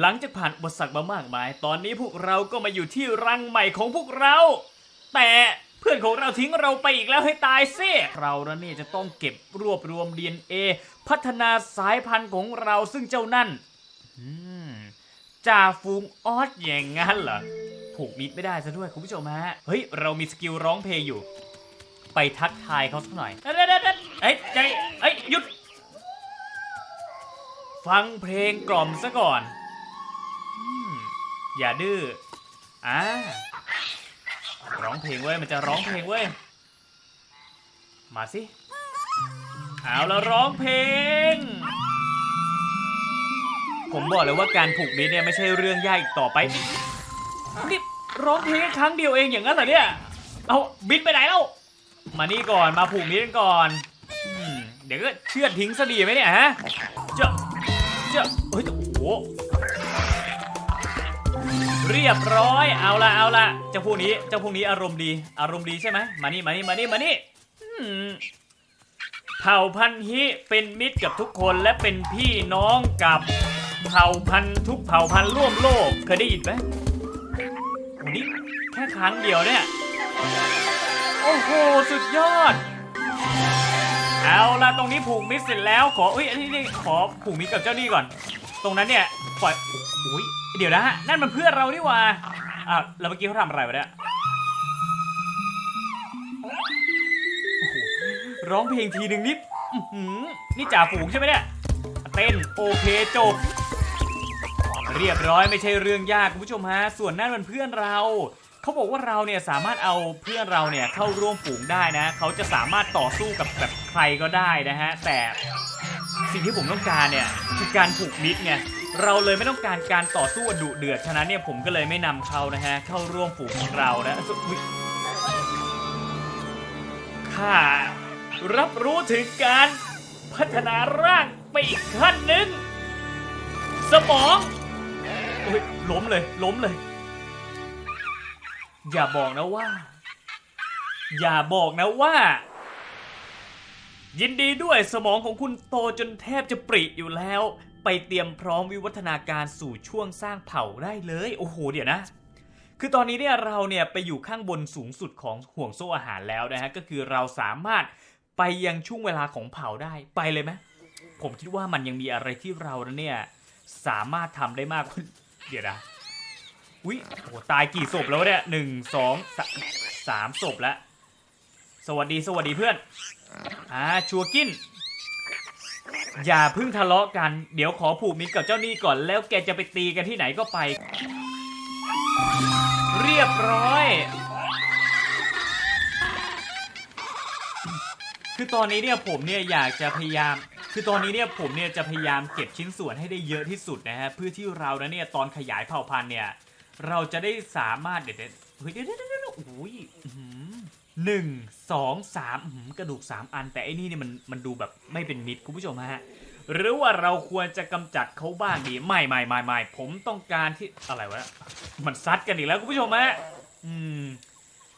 หลังจากผ่านอุปสรรคมามากมาย ตอนนี้พวกเราก็มาอยู่ที่รังใหม่ของพวกเรา แต่เพื่อนของเราทิ้งเราไปอีกแล้วให้ตายซิเราแล้วเนี่ยจะต้องเก็บรวบรวม DNA พัฒนาสายพันธุ์ของเราซึ่งเจ้านั่นอืมจ่าฟูงออสอย่างงั้นเหรอผูกมิดไม่ได้ซะด้วยคุณผู้ชมฮะ เฮ้ย เรามีสกิลร้องเพลงอยู่ ไปทักทายเขาสักหน่อยเด็ดเด็ดเอ้ยใจเอ้ยหยุด ฟังเพลงกล่อมซะก่อน อย่าดื้ออ่าร้องเพลงเว้ยมันจะร้องเพลงเว้ยมาสิเอาแล้วร้องเพลง ผมบอกเลยว่าการผูกมิตรเนี่ยไม่ใช่เรื่องยากอีกต่อไปนี่ร้องเพลงครั้งเดียวเองอย่างนั้นเหรอเนี่ยเอาบินไปไหนแล้วมานี่ก่อนมาผูกมิตรกันก่อนอเดี๋ยวก็เชือดทิ้งซะดีไหมเนี่ยฮะเจ้าเจ้าเฮ้ยโอ้โห เรียบร้อย เอาละเอาละเจ้าพวกนี้ เจ้าพวกนี้อารมณ์ดี อารมณ์ดีใช่ไหมมานี่ มานี่ มานี่ มานี่เผ่าพันธุ์ฮิเป็นมิตรกับทุกคนและเป็นพี่น้องกับเผ่าพันธุ์ทุกเผ่าพันธุ์ร่วมโลก เคยได้ยินไหมอ้นี่แค่ครั้งเดียวเนี่ย โอ้โห สุดยอด เอาละตรงนี้ผูกมิตรเสร็จแล้วขอเอ้ยอันนี้ขอผูกมิตรกับเจ้านี่ก่อน ตรงนั้นเนี่ยปล่อยอุ้ย เดี๋ยวนะฮะนั่นมันเพื่อนเรานี่หว่าอะแล้วเมื่อกี้เขาทำอะไรวะเนี่ยโอ้โหร้องเพลงทีหนึ่งนิดอื้อหือนี่จ่าฝูงใช่ไหมเนี่ยเต้นโอเคจบ เรียบร้อยไม่ใช่เรื่องยากคุณผู้ชมฮะ ส่วนนั่นมันเพื่อนเรา เขาบอกว่าเราเนี่ยสามารถเอาเพื่อนเราเนี่ยเข้าร่วมฝูงได้นะ เขาจะสามารถต่อสู้กับแบบใครก็ได้นะฮะ แต่สิ่งที่ผมต้องการเนี่ยคือการผูกมิตรไง เราเลยไม่ต้องการการต่อสู้อันดุเดือด ฉะนั้นเนี่ยผมก็เลยไม่นำเขานะฮะ เข้าร่วมฝูงของเรานะอุ๊ยข้ารับรู้ถึงการพัฒนาร่างไปอีกขั้นหนึ่ง สมองโอ้ยล้มเลย ล้มเลย อย่าบอกนะว่า อย่าบอกนะว่า ยินดีด้วยสมองของคุณโตจนแทบจะปริอยู่แล้ว ไปเตรียมพร้อมวิวัฒนาการสู่ช่วงสร้างเผ่าได้เลย โอ้โห เดี๋ยวนะ คือตอนนี้เนี่ยเราเนี่ยไปอยู่ข้างบนสูงสุดของห่วงโซ่อาหารแล้วนะฮะ ก็คือเราสามารถไปยังช่วงเวลาของเผ่าได้ ไปเลยไหมผมคิดว่ามันยังมีอะไรที่เราเนี่ยสามารถทำได้มากกว่าเดี๋ยวนะอุ้ยโหตายกี่ศพแล้วเนี่ยหนึ่งสองสามสามศพแล้ว สวัสดีสวัสดีเพื่อน อ่าชัวกิน อย่าเพิ่งทะเลาะกัน เดี๋ยวขอผูกมิตรกับเจ้าหนี้ก่อนแล้วแกจะไปตีกันที่ไหนก็ไป เรียบร้อย คือตอนนี้เนี่ยผมเนี่ยอยากจะพยายาม คือตอนนี้เนี่ยผมเนี่ยจะพยายามเก็บชิ้นส่วนให้ได้เยอะที่สุดนะฮะเพื่อที่เรานะเนี่ยตอนขยายเผ่าพันธุ์เนี่ย เราจะได้สามารถเดี๋ยวเดี๋ยวเฮ้ยเดี๋ยวเดี๋ยวเดี๋ยวเดี๋ยวโอ้ย หนึ่งสองสามกระดูกสามอัน แต่ไอ้นี่เนี่ยมันมันดูแบบไม่เป็นมิตรคุณผู้ชมฮะหรือว่าเราควรจะกำจัดเขาบ้างดีไม่ไม่ไม่ไม่ผมต้องการที่อะไรวะมันซัดกันอีกแล้วคุณผู้ชมฮะอืม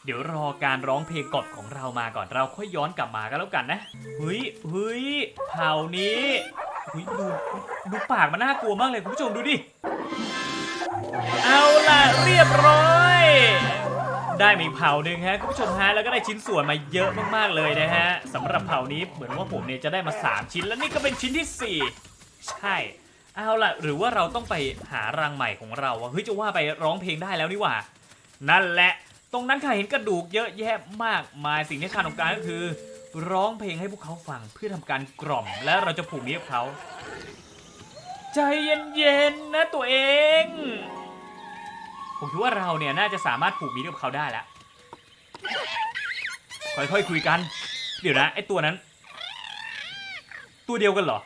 เดี๋ยวรอการร้องเพลงกดของเรามาก่อนเราค่อยย้อนกลับมากันแล้วกันนะเฮ้ยเฮ้ยเผ่านี้เฮ้ยดูดูปากมันน่ากลัวมากเลยคุณผู้ชมดูดิเอาล่ะเรียบร้อย ได้มาอีกเผ่าหนึ่งฮะคุณผู้ชมฮะแล้วก็ได้ชิ้นส่วนมาเยอะมากๆเลยนะฮะสำหรับเผ่านี้เหมือนว่าผมเนี่ยจะได้มา 3 ชิ้นแล้วนี่ก็เป็นชิ้นที่ 4 ใช่เอาล่ะหรือว่าเราต้องไปหารังใหม่ของเราวะเฮ้ยจะว่าไปร้องเพลงได้แล้วนี่หว่า นั่นแหละ ตรงนั้นข้าเห็นกระดูกเยอะแยะมากมายสิ่งที่ขาต้องการก็คือ ร้องเพลงให้พวกเขาฟังเพื่อทำการกล่อม และเราจะผูกมิตรกับเขา ใจเย็นๆนะตัวเอง ผมคิดว่าเราเนี่ยน่าจะสามารถผูกมิตรกับเขาได้แล้ว ค่อยๆคุยกัน เดี๋ยวนะไอตัวนั้น ตัวเดียวกันเหรอ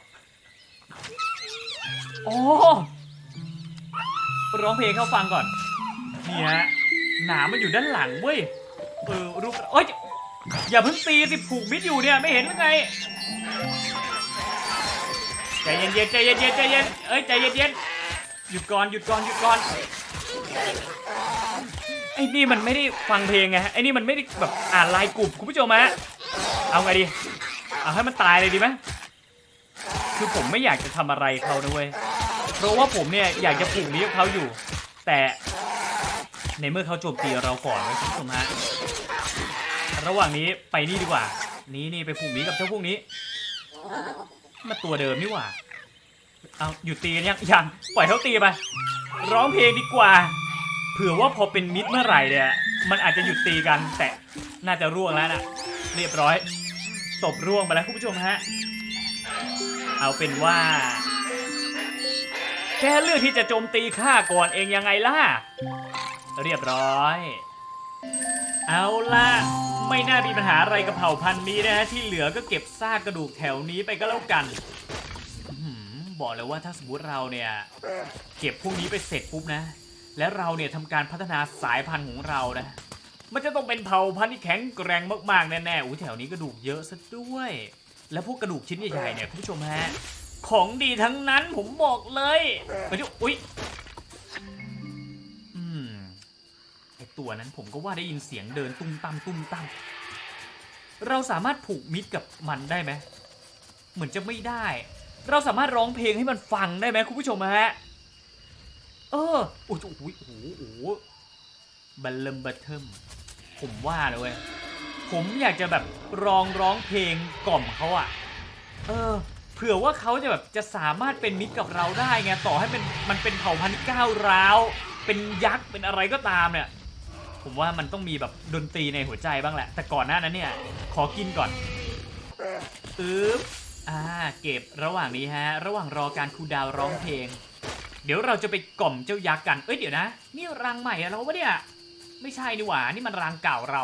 โอ๋อร้องเพลงให้าฟังก่อน นี่ฮะหนามมันอยู่ด้านหลังเว้ย เออรูปเอ้ยอย่าเพิ่งตีสิผูกมิดอยู่เนี่ยไม่เห็นหรือไงใจเย็นๆใจเย็นๆใจเย็นเอ้ยใจเย็นๆหยุดก่อนหยุดก่อนหยุดก่อน ไอ้นี่มันไม่ได้ฟังเพลงไงไอ้นี่มันไม่ได้แบบอ่านลน์กลุ่มคุณผู้ชมฮะเอาไงดีเอาให้มันตายเลยดีไหมคือผมไม่อยากจะทำอะไรเขานะเว้ยเพราะว่าผมเนี่ยอยากจะผูกมิตรกับเขาอยู่ แต่ในเมื่อเขาโจมตีเราก่อนนะคุณผู้ชมฮะระหว่างนี้ไปนี่ดีกว่า นี่นี่ไปผูกมิตรกับเจ้าพวกนี้มาตัวเดิมนี่หว่าเอาหยุดตีกันยังยังปล่อยเขาตีไปร้องเพลงดีกว่า ผื่อว่าพอเป็นมิตรเมื่อไหร่เนี่ยมันอาจจะหยุดตีกันแต่น่าจะร่วงแล้วนะเรียบร้อยตบร่วงไปแล้วคุณผู้ชมฮะเอาเป็นว่า แกเลือกที่จะโจมตีข้าก่อนเองยังไงล่ะ เรียบร้อย เอาล่ะ ไม่น่ามีปัญหาอะไรกับเผ่าพันธุ์นี้นะฮะที่เหลือก็เก็บซากกระดูกแถวนี้ไปก็แล้วกันบอกเลยว่าถ้าสมมติเราเนี่ย เก็บพวกนี้ไปเสร็จปุ๊บนะ และเราเนี่ยทำการพัฒนาสายพันธุ์ของเรานะ มันจะต้องเป็นเผ่าพันธุ์ที่แข็งแกร่งมากๆแน่ๆอุ้ยแถวนี้กระดูกเยอะซะด้วย และพวกกระดูกชิ้นใหญ่ๆเนี่ยคุณผู้ชมฮะของดีทั้งนั้นผมบอกเลยไปดูอุ้ยอืมไอตัวนั้นผมก็ว่าได้ยินเสียงเดินตุ้มตามตุ้มตามเราสามารถผูกมิตรกับมันได้ไหมเหมือนจะไม่ได้ เราสามารถร้องเพลงให้มันฟังได้ไหมคุณผู้ชมฮะ เออโอ้โหโอ้โหโอ้โหบัลลมบัตเทิมผมว่าเลยเว้ยผมอยากจะแบบร้องร้องเพลงกล่อมเขาอะเออ เผื่อว่าเขาจะแบบจะสามารถเป็นมิตรกับเราได้ไงต่อให้เป็นมันเป็นเผ่าพันธุ์ก้าวร้าว เป็นยักษ์เป็นอะไรก็ตามเนี่ย ผมว่ามันต้องมีแบบดนตรีในหัวใจบ้างแหละ แต่ก่อนหน้านั้นเนี่ย ขอกินก่อนอึ๊บอ่าเก็บระหว่างนี้ฮะ ระหว่างรอการคูดาวร้องเพลง เดี๋ยวเราจะไปกล่อมเจ้ายักษ์กัน เอ้ยเดี๋ยวนะ นี่รังใหม่เราปะเนี่ย ไม่ใช่นี่หว่า นี่มันรังเก่าเรา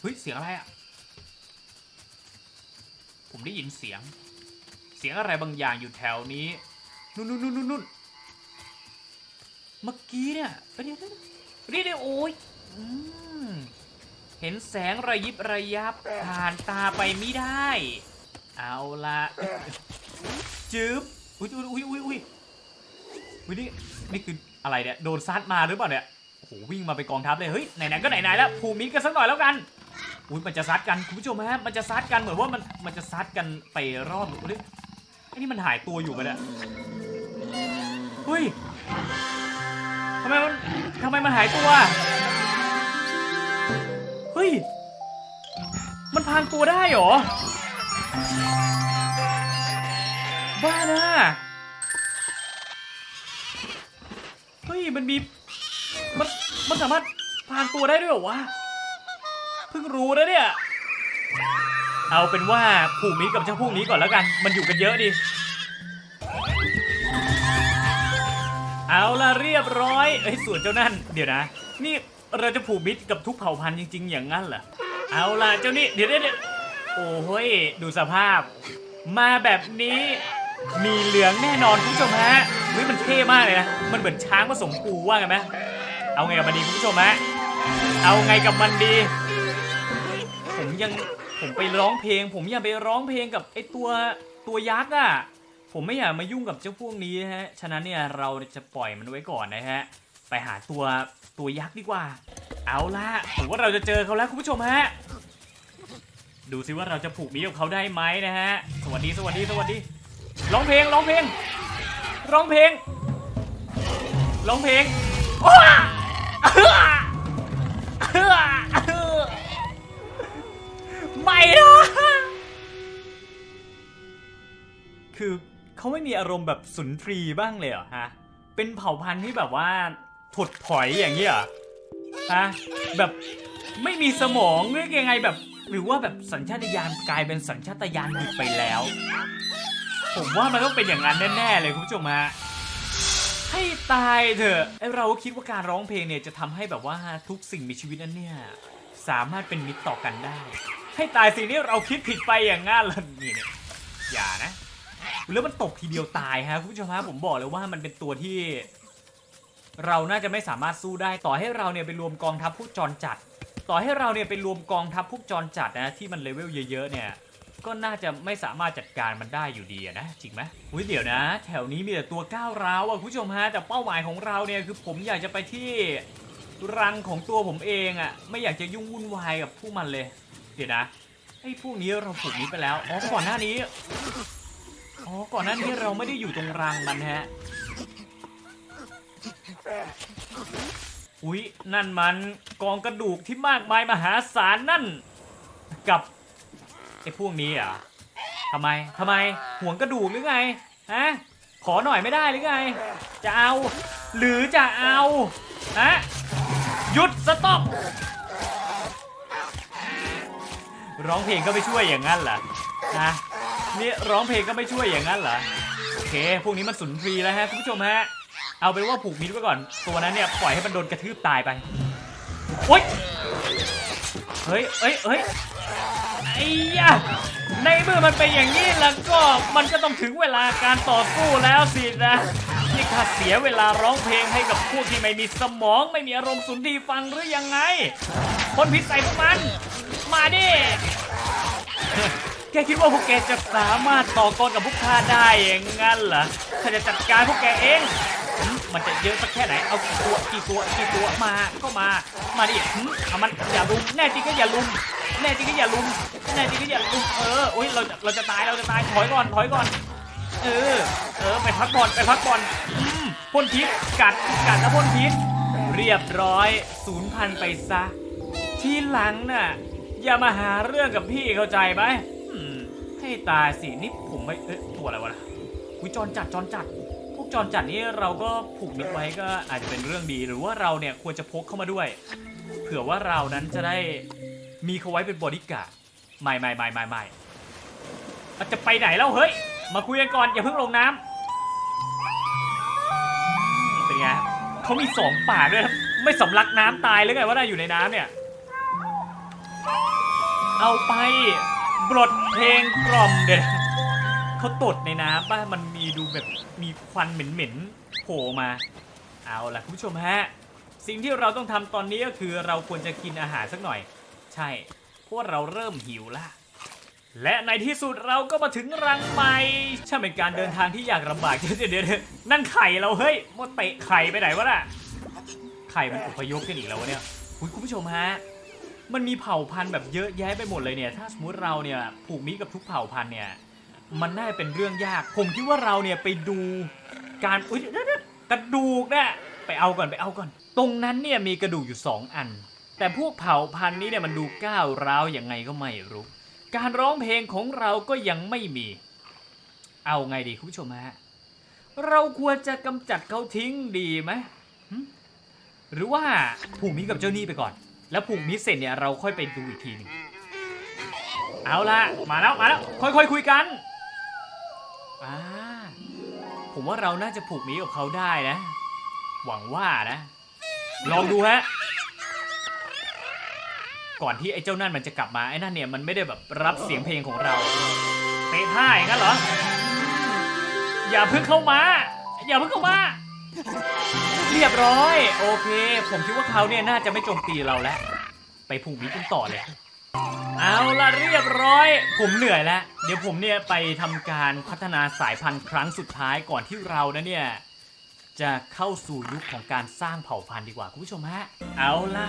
เฮ้ย เสียงอะไรอะผมได้ยินเสียง เสียงอะไรบางอย่างอยู่แถวนี้ นู่นนู่นนู่นนู่นเมื่อกี้เนี่ยเดี๋ยวเดี๋ยวเดี๋ยวโอ้ยเห็นแสงระยิบระยับผ่านตาไปไม่ได้ เอาละจึ๊บ อุ้ยอุ้ยอุ้ยอุ้ย อุ้ยอุ้ยนี่นี่คืออะไรเนี่ยโดนซัดมาหรือเปล่าเนี่ยโอ้โหวิ่งมาเป็นกองทัพเลยเฮ้ยไหนๆก็ไหนๆแล้วภูมิกันสักหน่อยแล้วกันอุ้ยมันจะซัดกันคุณผู้ชมฮะมันจะซัดกันเหมือนว่ามันมันจะซัดกันไปรอบเฮ้ยไอ้นี่มันหายตัวอยู่ไปะเนี่ยเฮ้ยทำไมมันทำไมมันหายตัวเฮ้ยมันพรางตัวได้หรอบ้านะ ยมันมีมันมันสามารถพรางตัวได้ด้วยเหรอวะเพิ่งรู้นะเนี่ย เอาเป็นว่าผูกมิกับเจ้าพวกนี้ก่อนแล้วกัน มันอยู่กันเยอะดิ เอาละเรียบร้อยเอ้ยส่วนเจ้านั่น เดี๋ยวนะ นี่เราจะผูกมิตรกับทุกเผ่าพันธุ์จริง ๆ อย่างนั้นเหรอ เอาล่ะเจ้านี่เดี๋ยวเดี๋ยวเดี๋ยวโอ้ยดูสภาพ มาแบบนี้ มีเหลืองแน่นอนคุณผู้ชมฮะเฮ้ยมันเท่มากเลยนะ มันเหมือนช้างผสมปูว่ากันไหมเอาไงกับมันดีคุณผู้ชมฮะ เอาไงกับมันดี ผมยังผมไปร้องเพลง ผมอยากไปร้องเพลงกับไอตัวตัวยักษ์อะ ผมไม่อยากมายุ่งกับเจ้าพวกนี้ฮะ ฉะนั้นเนี่ยเราจะปล่อยมันไว้ก่อนนะฮะ ไปหาตัวตัวยักษ์ดีกว่า เอาล่ะผมว่าเราจะเจอเขาแล้วคุณผู้ชมฮะ ดูซิว่าเราจะผูกมิตรกับเขาได้ไหมนะฮะ สวัสดีสวัสดีสวัสดี ร้องเพลงร้องเพลงร้องเพลงร้องเพลงไม่นะคือเขาไม่มีอารมณ์แบบสุนทรีบ้างเลยเหรอฮะ เป็นเผ่าพันธุ์ที่แบบว่าถดถอยอย่างนี้เหรอฮะแบบไม่มีสมองหรือยังไงแบบ หรือว่าแบบสัญชาตญาณกลายเป็นสัญชาตญาณดิบไปแล้ว ผมว่ามันต้องเป็นอย่างนั้นแน่ๆเลยคุณผู้ชมฮะให้ตายเถอะไอเราก็คิดว่าการร้องเพลงเนี่ยจะทำให้แบบว่าทุกสิ่งมีชีวิตนั้นเนี่ยสามารถเป็นมิตรต่อกันได้ ให้ตายสิ่งนี้เราคิดผิดไปอย่างงั้นเลยนี่เนี่ยอย่านะแล้วมันตกทีเดียวตายฮะคุณผู้ชมฮะผมบอกเลยว่ามันเป็นตัวที่ เราน่าจะไม่สามารถสู้ได้ต่อให้เราเนี่ยไปรวมกองทัพพวกจรจัด ต่อให้เราเนี่ยไปรวมกองทัพพวกจรจัดนะที่มันเลเวลเยอะๆเนี่ย ก็น่าจะไม่สามารถจัดการมันได้อยู่ดีนะจริงไหมอุ้ยเดี๋ยวนะ แถวนี้มีแต่ตัวก้าวร้าวอะคุณผู้ชมฮะแต่เป้าหมายของเราเนี่ยคือผมอยากจะไปที่รังของตัวผมเองอะไม่อยากจะยุ่งวุ่นวายกับพวกมันเลย เดี๋ยวนะไอ้พวกนี้เราผูกนี้ไปแล้วอ๋อก่อนหน้านี้อ๋อก่อนหน้านี้เราไม่ได้อยู่ตรงรังมันฮะอุ๊ยนั่นมันกองกระดูกที่มากมายมหาศาลนั่น กับ ไอ้พวกนี้เหรอะทำไมทำไมห่วงกระดูกหรือไงฮะขอหน่อยไม่ได้หรือไง จะเอา หรือจะเอาฮะหยุดสต็อปร้องเพลงก็ไม่ช่วยอย่างนั้นเหรอฮะนี่ร้องเพลงก็ไม่ช่วยอย่างนั้นเหรอโอเค พวกนี้มันสุนทรีแล้วฮะคุณผู้ชมฮะเอาเป็นว่าผูกมิดไว้ก่อน ตัวนั้นเนี่ยปล่อยให้มันโดนกระทืบตายไปโอ๊ยเฮ้ยเอ้ยเอ้ย อ้ยะในเมื่อมันเป็นอย่างนี้แล้วก็มันก็ต้องถึงเวลาการต่อสู้แล้วสินะนี่ข้าเสียเวลาร้องเพลงให้กับพวกที่ไม่มีสมองไม่มีอารมณ์สุนทรีฟังหรือยังไง คนพิษใส่พวกมัน มาดิแกคิดว่าพวกแกจะสามารถต่อกรกับพวกข้าได้อย่างงั้นเหรอข้าจะจัดการพวกแกเอง มันจะเยอะสักแค่ไหน เอากี่ตัวกี่ตัวกี่ตัวมาก็มา มาดิหืมเอามันอย่าลุม แน่จริงก็อย่าลุม แน่จริงก็อย่าลุมแน่จริงก็อย่าลุมเอออุ้ยเราเราจะตายเราจะตายถอยก่อนถอยก่อน เออ เออไปพักก่อนไปพักก่อนอืมพ่นพิษกัดกัดแล้วพ่นพิษเรียบร้อยศูนย์พันไปซะ ทีหลังน่ะ อย่ามาหาเรื่องกับพี่เข้าใจไหมอืมให้ตายสินี่ผมไม่เอ๊ะตัวอะไรวะนะอุยจรจัดจรจัด พวกจรจัดนี้เราก็ผูกมิตรไว้ก็อาจจะเป็นเรื่องดีหรือว่าเราเนี่ยควรจะพกเข้ามาด้วย เผื่อว่าเรานั้นจะได้ มีเขาไว้เป็นบอดี้การ์ดไม่ไม่ไม่ไม่ไม่จจะไปไหนแล้วเฮ้ย มาคุยกันก่อนอย่าเพิ่งลงน้ำเป็นไงเขามีสองป่ากด้วยไม่สำลักน้ำตายหรือไงว่าน่าอยู่ในน้ำเนี่ย เอาไปบทเพลงกล่อมเด็ดเขาตดในน้ำป่ะมันมีดูแบบมีควันเหม็นๆโผล่มา เอาล่ะคุณผู้ชมฮะ สิ่งที่เราต้องทำตอนนี้ก็คือเราควรจะกินอาหารสักหน่อย ใช่เพราะว่าเราเริ่มหิวละ และในที่สุดเราก็มาถึงรังใหม่ช่างเป็นการเดินทางที่ยากลำบากเดี๋ยวเดี๋ยวเดี๋ยวนั่นไข่เราเฮ้ยมาเตะไข่ไปไหนวะน่ะไข่มันอพยพกันอีกแล้ววะเนี่ยคุณผู้ชมฮะมันมีเผ่าพันธุ์แบบเยอะแยะไปหมดเลยเนี่ยถ้าสมมติเราเนี่ยผูกมิตรกับทุกเผ่าพันธุ์เนี่ยมันน่าจะเป็นเรื่องยาก ผมคิดว่าเราเนี่ยไปดูการอุ้ยเดี๋ยวๆกระดูกเนี่ยไปเอาก่อนไปเอาก่อน ตรงนั้นเนี่ยมีกระดูกอยู่ 2 อัน แต่พวกเผ่าพันธุ์นี้เนี่ยมันดูก้าวร้าวยังไงก็ไม่รู้ การร้องเพลงของเราก็ยังไม่มี เอาไงดีคุณผู้ชมฮะ เราควรจะกำจัดเขาทิ้งดีไหมหรือว่าผูกมิกับเจ้านี้ไปก่อน แล้วผูกมิเสร็จเนี่ยเราค่อยไปดูอีกทีหนึงเอาละมาแล้วมาแล้วค่อยๆคุยกันอ่าผมว่าเราน่าจะผูกมิกับเขาได้นะ หวังว่านะ ลองดูฮะ ก่อนที่ไอ้เจ้านั่นมันจะกลับมาไอ้นั่นเนี่ยมันไม่ได้แบบรับเสียงเพลงของเราเตะท่าอย่างนั้นเหรออย่าเพิ่งเข้ามา อย่าเพิ่งเข้ามา เรียบร้อย โอเค ผมคิดว่าเขาเนี่ยน่าจะไม่โจมตีเราแล้ว ไปผูกมิกันต่อเลย เอาละเรียบร้อย ผมเหนื่อยแล้ว เดี๋ยวผมเนี่ยไปทำการพัฒนาสายพันธุ์ครั้งสุดท้ายก่อนที่เรานะเนี่ยจะเข้าสู่ยุคของการสร้างเผ่าพันธุ์ดีกว่าคุณผู้ชมฮะ เอาล่ะ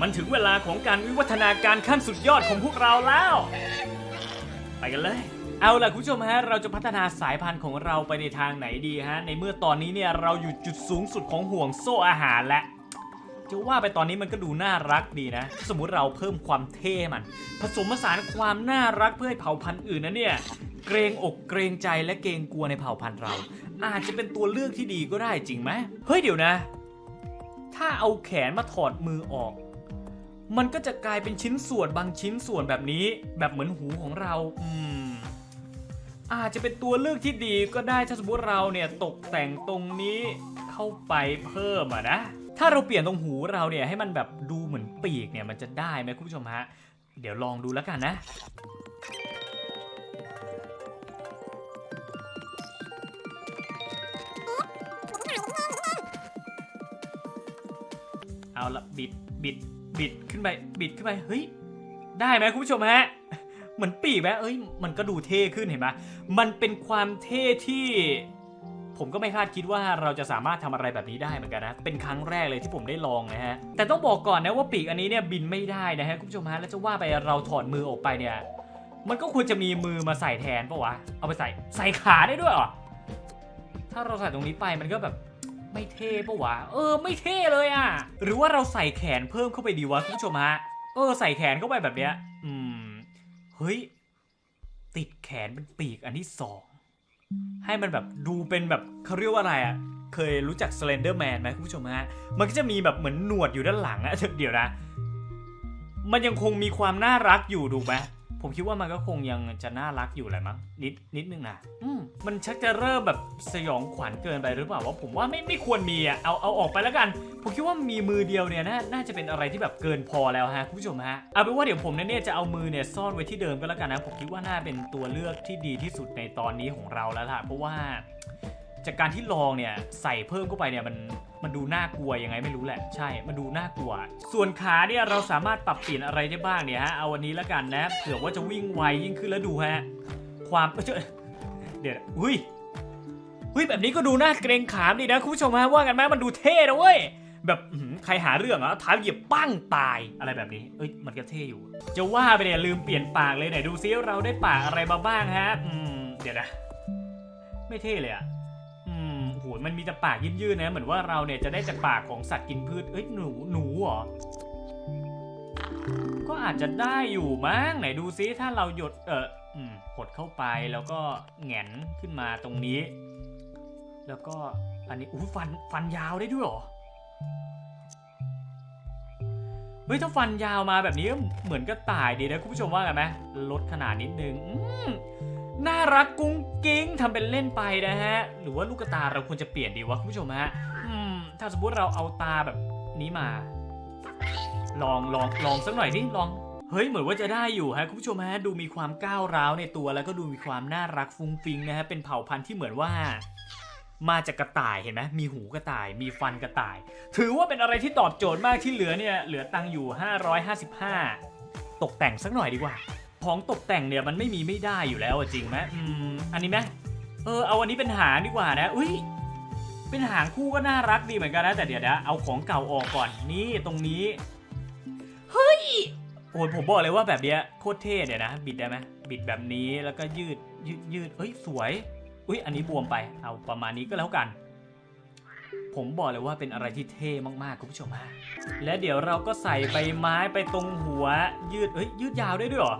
มันถึงเวลาของการวิวัฒนาการขั้นสุดยอดของพวกเราแล้ว ไปกันเลย เอาล่ะคุณผู้ชมฮะ เราจะพัฒนาสายพันธุ์ของเราไปในทางไหนดีฮะ ในเมื่อตอนนี้เนี่ยเราอยู่จุดสูงสุดของห่วงโซ่อาหารแล้วจะว่าไปตอนนี้มันก็ดูน่ารักดีนะ สมมุติเราเพิ่มความเท่มัน ผสมผสานความน่ารักเพื่อให้เผ่าพันธุ์อื่นนะเนี่ยเกรงอกเกรงใจและเกรงกลัวในเผ่าพันธุ์เรา อาจจะเป็นตัวเลือกที่ดีก็ได้จริงไหมเฮ้ยเดี๋ยวนะ ถ้าเอาแขนมาถอดมือออก มันก็จะกลายเป็นชิ้นส่วนบางชิ้นส่วนแบบนี้ แบบเหมือนหูของเรา อืม อาจจะเป็นตัวเลือกที่ดีก็ได้ถ้าสมมติเราเนี่ยตกแต่งตรงนี้เข้าไปเพิ่มอะนะ ถ้าเราเปลี่ยนตรงหูเราเนี่ยให้มันแบบดูเหมือนปีกเนี่ยมันจะได้ไหมคุณผู้ชมฮะ เดี๋ยวลองดูแล้วกันนะเอาละบิดบิด บิดขึ้นไปบิดขึ้นไปเฮ้ยได้ไหมคุณผู้ชมฮะเหมือนปีกไหมเอ้ยมันก็ดูเท่ขึ้นเห็นไหมมันเป็นความเท่ที่ ผมก็ไม่คาดคิดว่าเราจะสามารถทำอะไรแบบนี้ได้เหมือนกันนะเป็นครั้งแรกเลยที่ผมได้ลองนะฮะแต่ต้องบอกก่อนนะว่าปีกอันนี้เนี่ยบินไม่ได้นะฮะคุณผู้ชมฮะแล้วจะว่าไปเราถอดมือออกไปเนี่ยมันก็ควรจะมีมือมาใส่แทนปะวะเอาไปใส่ใส่ขาได้ด้วยเหรอถ้าเราใส่ตรงนี้ไปมันก็แบบ ไม่เท่ปะวะ เออ ไม่เท่เลยอะหรือว่าเราใส่แขนเพิ่มเข้าไปดีวะคุณผู้ชมฮะ เออ ใส่แขนเข้าไปแบบเนี้ย อืม เฮ้ย ติดแขนเป็นปีกอันที่สอง ให้มันแบบดูเป็นแบบเขาเรียกว่าอะไรอะเคยรู้จัก Slender Man ไหมคุณผู้ชมฮะ มันก็จะมีแบบเหมือนหนวดอยู่ด้านหลังอะเดี๋ยวนะ มันยังคงมีความน่ารักอยู่ถูกไหม ผมคิดว่ามันก็คงยังจะน่ารักอยู่แหละมั้งนิดนิดนึงนะอืมมันชักจะเริ่มแบบสยองขวัญเกินไปหรือเปล่าว่าผมว่าไม่ไม่ควรมีอะเอาเอาออกไปแล้วกัน ผมคิดว่ามีมือเดียวเนี่ยน่าน่าจะเป็นอะไรที่แบบเกินพอแล้วฮะคุณผู้ชมฮะเอาเป็นว่าเดี๋ยวผมเนี่ยจะเอามือเนี่ยซ่อนไว้ที่เดิมก็แล้วกันนะผมคิดว่าน่าเป็นตัวเลือกที่ดีที่สุดในตอนนี้ของเราแล้วล่ะเพราะว่าจากการที่ลองเนี่ยใส่เพิ่มเข้าไปเนี่ยมัน มันดูน่ากลัวยังไงไม่รู้แหละ ใช่ มันดูน่ากลัว ส่วนขาเนี่ยเราสามารถปรับเปลี่ยนอะไรได้บ้างเนี่ยฮะ เอาวันนี้แล้วกันนะ เผื่อว่าจะวิ่งไวยิ่งขึ้นแล้วดูฮะ ความเอ้ยเดี๋ยวอุ้ยอุ้ยแบบนี้ก็ดูน่าเกรงขามดีนะคุณผู้ชมฮะว่ากันไหมมันดูเท่นะเว้ยแบบใครหาเรื่องเหรอเท้าเหยียบปั้งตายอะไรแบบนี้ เอ้ยมันก็เท่อยู่ จะว่าไปเนี่ยลืมเปลี่ยนปากเลยไหนดูซิเราได้ปากอะไรมาบ้างฮะ อืม เดี๋ยวนะ ไม่เท่เลยอะ หมันมีแต่ปากยืดๆนะ เหมือนว่าเราเนี่ยจะได้จากปากของสัตว์กินพืช เอ้ยหนูหนูเหรอ ก็อาจจะได้อยู่มั้งไหนดูซิถ้าเราหยดเออหดเข้าไปแล้วก็แหงนขึ้นมาตรงนี้ แล้วก็อันนี้อู้ฟันฟันยาวได้ด้วยเหรอเฮ้ยถ้าฟันยาวมาแบบนี้เหมือนกระต่ายดีนะคุณผู้ชมว่ากันไหมลดขนาดนิดนึงอืม น่ารักกุ้งกิ้งทำเป็นเล่นไปนะฮะ หรือว่าลูกตาเราควรจะเปลี่ยนดีวะคุณผู้ชมฮะอืมถ้าสมมติเราเอาตาแบบนี้มา ลองลองลองสักหน่อยดิลองเฮ้ยเหมือนว่าจะได้อยู่ฮะคุณผู้ชมฮะดูมีความก้าวร้าวในตัวแล้วก็ดูมีความน่ารักฟุ้งฟิ้งนะฮะเป็นเผ่าพันธุ์ที่เหมือนว่า มาจากกระต่ายเห็นไหมมีหูกระต่าย มีฟันกระต่าย ถือว่าเป็นอะไรที่ตอบโจทย์มากที่เหลือเนี่ยเหลือตังอยู่ 555 ตกแต่งสักหน่อยดีกว่า ของตกแต่งเนี่ยมันไม่มีไม่ได้อยู่แล้วจริงไหมอืมอันนี้ไหมเออเอาอันนี้เป็นหางดีกว่านะ อุ้ยเป็นหางคู่ก็น่ารักดีเหมือนกันนะแต่เดี๋ยวนะเอาของเก่าออกก่อนนี่ตรงนี้เฮ้ยโอ้ยผมบอกเลยว่าแบบเนี้ยโคตรเท่เดี๋ยวนะ บิดได้ไหมบิดแบบนี้แล้วก็ยืดยืดยืดเอ้ยสวย อุ้ยอันนี้บวมไปเอาประมาณนี้ก็แล้วกัน ผมบอกเลยว่าเป็นอะไรที่เท่มากๆคุณผู้ชมฮะและเดี๋ยวเราก็ใส่ใบไม้ไปตรงหัวยืดเอ้ยยืดยาวได้ด้วยเหรอ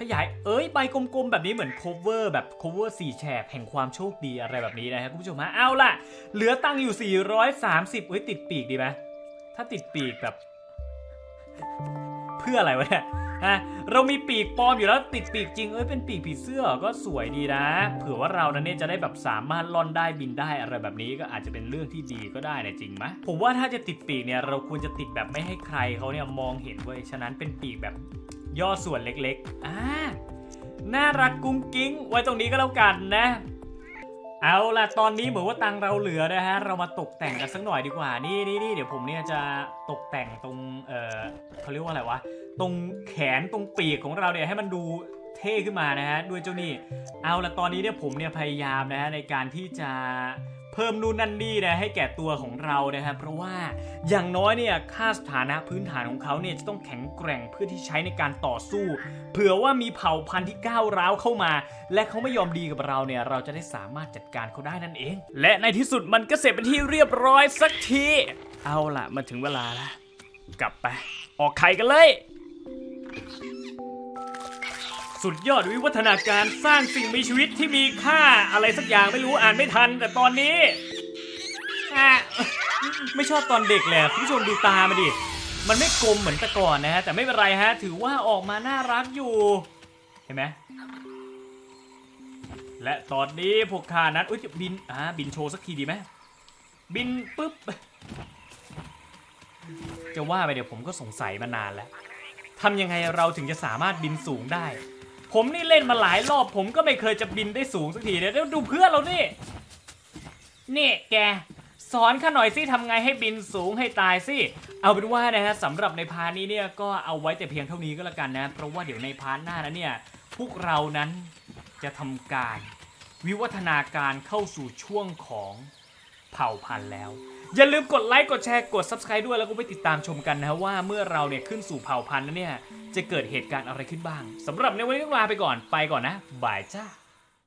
ขยาย เอ้ยใบกลมๆ แบบนี้เหมือน cover แบบ cover สี่แฉกแห่งความโชคดีอะไรแบบนี้นะครับคุณผู้ชมฮะเอาล่ะ เหลือตังค์อยู่ 430เอ้ยติดปีกดีไหมถ้าติดปีกแบบ เพื่ออะไรวะเนี่ยฮะเรามีปีกปลอมอยู่แล้วติดปีกจริงเอ้ยเป็นปีกผีเสื้อก็สวยดีนะ เผื่อว่าเรานั้นเนี่ยจะได้แบบสามารถล่อนได้บินได้อะไรแบบนี้ก็อาจจะเป็นเรื่องที่ดีก็ได้นะจริงไหมผมว่าถ้าจะติดปีกเนี่ยเราควรจะติดแบบไม่ให้ใครเขาเนี่ยมองเห็นเว้ยฉะนั้นเป็นปีกแบบ ย่อส่วนเล็กๆอ่าน่ารักกุ้งกิ้ง ไว้ตรงนี้ก็แล้วกันนะ เอาล่ะตอนนี้เหมือนว่าตังเราเหลือนะฮะ เรามาตกแต่งกันสักหน่อยดีกว่า นี่นี่นี่เดี๋ยวผมเนี่ยจะตกแต่งตรง เออเขาเรียกว่าอะไรวะ ตรงแขนตรงปีกของเราเนี่ยให้มันดูเท่ขึ้นมานะฮะ ด้วยเจ้านี่ เอาละตอนนี้เนี่ยผมเนี่ยพยายามนะฮะในการที่จะ พิ่มนู่นนั่นนี่นะให้แก่ตัวของเรานะครับเพราะว่าอย่างน้อยเนี่ยค่าสถานะพื้นฐานของเขาเนี่ยจะต้องแข็งแกร่งเพื่อที่ใช้ในการต่อสู้ เผื่อว่ามีเผ่าพันธุ์ที่ก้าวร้าวเข้ามา และเขาไม่ยอมดีกับเราเนี่ยเราจะได้สามารถจัดการเขาได้นั่นเอง และในที่สุดมันก็เสร็จเป็นที่เรียบร้อยสักที เอาล่ะมาถึงเวลาล้วกลับไป ออกไข่กันเลย สุดยอดวิวัฒนาการสร้างสิ่งมีชีวิตที่มีค่าอะไรสักอย่างไม่รู้อ่านไม่ทัน แต่ตอนนี้อะไม่ชอบตอนเด็กเลยคุณผู้ชมดูตามาดิ มันไม่กลมเหมือนแต่ก่อนนะฮะ แต่ไม่เป็นไรฮะ ถือว่าออกมาน่ารักอยู่ เห็นไหมและตอนนี้พวกข้านั้นอุ้ยบินอ่าบินโชว์สักทีดีไหมบินปุ๊บ จะว่าไปเดี๋ยวผมก็สงสัยมานานแล้วทำยังไงเราถึงจะสามารถบินสูงได้ ผมนี่เล่นมาหลายรอบ ผมก็ไม่เคยจะบินได้สูงสักทีเนี่ยแล้วดูเพื่อนเรานี่ นี่แกสอนข้าหน่อยสิทำไงให้บินสูงให้ตายสิ เอาเป็นว่านะฮะสำหรับในพาร์ทนี้เนี่ยก็เอาไว้แต่เพียงเท่านี้ก็แล้วกันนะ เพราะว่าเดี๋ยวในพาร์ทหน้านั้นเนี่ยพวกเรานั้นจะทำการ วิวัฒนาการเข้าสู่ช่วงของเผ่าพันธุ์แล้ว อย่าลืมกดไลค์กดแชร์กด subscribe ด้วยแล้วก็ไปติดตามชมกันนะว่าเมื่อเราเนี่ยขึ้นสู่เผ่าพันธุ์นั้นเนี่ยจะเกิดเหตุการณ์อะไรขึ้นบ้างสำหรับในวันนี้ต้องลาไปก่อนไปก่อนนะบายจ้า